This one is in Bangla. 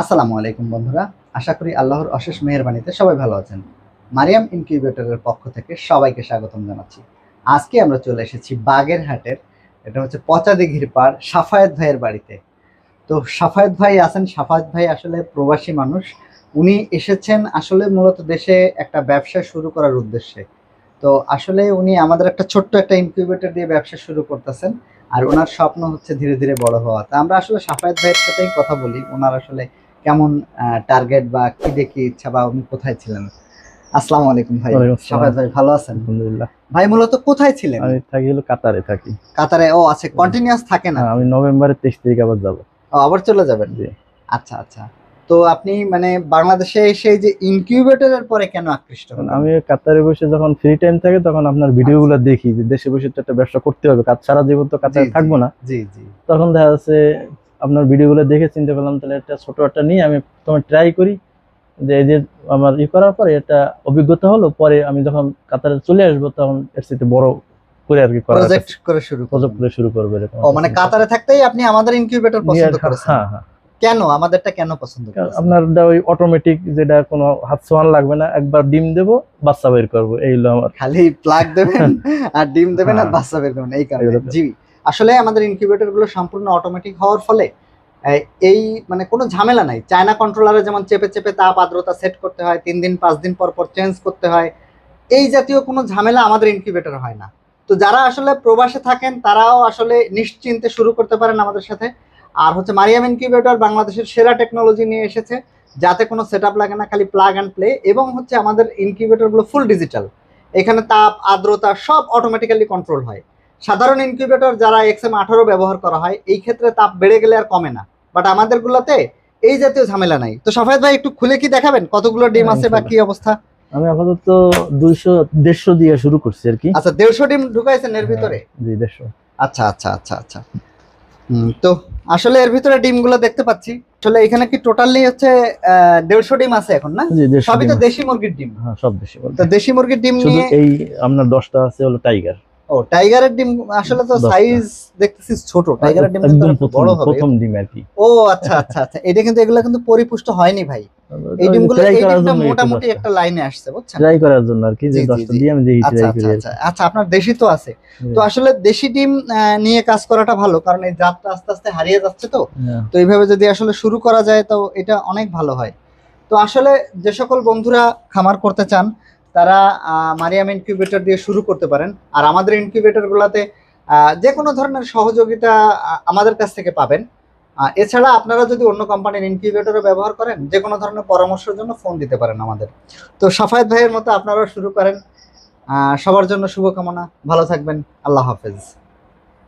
আসসালামু আলাইকুম বন্ধুরা, আশা করি আল্লাহর অশেষ মেহেরবানিতে সবাই ভালো আছেন। মারিয়াম ইনকিউবেটরের পক্ষ থেকে সবাইকে স্বাগতম জানাচ্ছি। আজকে আমরা চলে এসেছি বাগেরহাটের এটা হচ্ছে পচা দিঘির পাড় সাফায়েত ভাইয়ের বাড়িতে। তো সাফায়েত ভাই আছেন, সাফায়েত ভাই আসলে প্রবাসী মানুষ। উনি এসেছেন আসলে মূলত দেশে একটা ব্যবসা শুরু করার উদ্দেশ্যে। তো আসলে উনি আমাদের একটা ছোট্ট একটা ইনকিউবেটর দিয়ে ব্যবসা শুরু করতেছেন, আর ওনার স্বপ্ন হচ্ছে ধীরে ধীরে বড় হওয়া। তা আমরা আসলে সাফায়েত ভাইয়ের সাথেই কথা বলি, ওনার আসলে কেমন টার্গেট বা কি দেখি ইচ্ছা বা উনি কোথায় ছিলেন? আসসালামু আলাইকুম ভাই। সাফায়েত ভাই ভালো আছেন? আলহামদুলিল্লাহ। ভাই মূলত কোথায় ছিলেন? আমি থাকি হলো কাতারে থাকি। কাতারে ও আছে কন্টিনিউয়াস থাকে না? হ্যাঁ, আমি নভেম্বরের তেইশ তারিখ আবার যাব। ও, আবার চলে যাবেন? জি। আচ্ছা আচ্ছা। তো আপনি মানে বাংলাদেশে এসে যে ইনকিউবেটরের পরে কেন আকৃষ্ট হলেন? আমি কাতারে বসে যখন ফ্রি টাইম থাকে তখন আপনার ভিডিও গুলো দেখি যে দেশে বসে তো একটা ব্যবসা করতে হবে। কাজ সারা জীবন তো কাতারে। থাকব না। জি জি। তখন দেখা যাচ্ছে আপনার ভিডিও গুলো দেখে চিন্তা করলাম তাহলে একটা ছোট একটা নিয়ে আমি তোমার ট্রাই করি। যে এই যে আমার ই করার পরে একটা অভিজ্ঞতা হলো পরে আমি যখন কাতারে চলে আসব তখন এর সাথে বড় করে আর কি প্রজেক্ট করে শুরু প্রজেক্ট করে শুরু করবে এরকম ও মানে কাতারে থাকতেই আপনি আমাদের ইনকিউবেটর পছন্দ করেছেন। হ্যাঁ হ্যাঁ। কেন? আমাদেরটা কেন পছন্দ করেছেন? আপনার ওই অটোমেটিক যেটা কোনো হাত ছোঁয়ান লাগবে না একবার ডিম দেবো বাচ্চা বের করব এই হলো আমার। খালি প্লাগ দেবেন আর ডিম দেবেন আর হ্যাঁ। বাচ্চা বের করবেন এই কারণে। জি। আসলে আমাদের ইনকিউবেটরগুলো সম্পূর্ণ অটোমেটিক হওয়ার ফলে এই- এই মানে কোনো ঝামেলা নাই। চায়না কন্ট্রোলারে যেমন চেপে চেপে তাপ আর্দ্রতা সেট করতে হয়, তিন দিন, পাঁচ দিন পর পর চেঞ্জ করতে হয়, এই জাতীয় কোনো ঝামেলা আমাদের ইনকিউবেটর হয় না। তো যারা আসলে প্রবাসে থাকেন, তারাও আসলে নিশ্চিন্তে শুরু করতে পারেন আমাদের সাথে। আর হচ্ছে মারিয়াম ইনকিউবেটর বাংলাদেশের সেরা টেকনোলজি নিয়ে এসেছে, যাতে কোনো সেট লাগে না, খালি প্লাগ অ্যান্ড প্লে এবং হচ্ছে আমাদের ইনকিউবেটরগুলো ফুল ডিজিটাল এখানে তাপ, আর্দ্রতা সব অটোমেটিক্যালি কন্ট্রোল হয়। সাধারণ ইনকিউবেটর যারা এক্সএম আঠারো ব্যবহার করা হয় এই ক্ষেত্রে তাপ বেড়ে গেলে আর কমে না। বাট আমাদেরগুলোতে এই জাতীয় ঝামেলা নাই। তো সফায়ত ভাই একটু খুলে কি দেখাবেন? কতগুলো ডিম আছে বা কি অবস্থা? আমি আপাতত দুইশো দেড়শো দিয়ে শুরু করছি আর কি। আচ্ছা দেড়শো ডিম ঢুকাইছেন এর ভিতরে? জি দেড়শো। আচ্ছা আচ্ছা আচ্ছা আচ্ছা। তো আসলে এর ভিতরে ডিমগুলো দেখতে পাচ্ছি। আসলে এখানে কি টোটালি হচ্ছে দেড়শো ডিম আছে এখন না? সবই তো দেশি মুরগির ডিম। হ্যাঁ সব দেশি তো দেশি মুরগির ডিম নিয়ে এই আপনার দশটা আছে হলো টাইগার ও টাইগারের ডিম আসলে তো সাইজ দেখতেছি ছোট। টাইগারের ডিম কিন্তু বড় হবে। প্রথম ডিম আর কি। ও আচ্ছা আচ্ছা আচ্ছা। এটা কিন্তু এগুলো কিন্তু পরিপুষ্ট হয়নি ভাই। এই ডিমগুলো এই ডিমটা মোটামুটি একটা লাইনে আসছে বুঝছেন? ট্রাই করার জন্য আর কি যে। দিয়ে আমি দেখি আচ্ছা ট্রাই আচ্ছা করি আচ্ছা। আচ্ছা আপনার দেশি তো আছে। তো আসলে দেশি ডিম নিয়ে কাজ করাটা ভালো কারণ এই জাতটা আস্তে আস্তে হারিয়ে যাচ্ছে তো। হ্যাঁ, তো এইভাবে যদি আসলে শুরু করা যায় তো এটা অনেক ভালো হয়। তো আসলে যে সকল বন্ধুরা খামার করতে চান তারা মারিয়াম ইনকিউবেটর দিয়ে শুরু করতে পারেন। আর আমাদের ইনকিউবেটরগুলোতে যে কোনো ধরনের সহযোগিতা আমাদের কাছ থেকে পাবেন। এছাড়া আপনারা যদি অন্য কোম্পানির ইনকিউবেটরও ব্যবহার করেন যে কোনো ধরনের পরামর্শের জন্য ফোন দিতে পারেন আমাদের। তো সাফায়েত ভাইয়ের মতো আপনারাও শুরু করেন। সবার জন্য শুভকামনা। ভালো থাকবেন। আল্লাহ হাফেজ।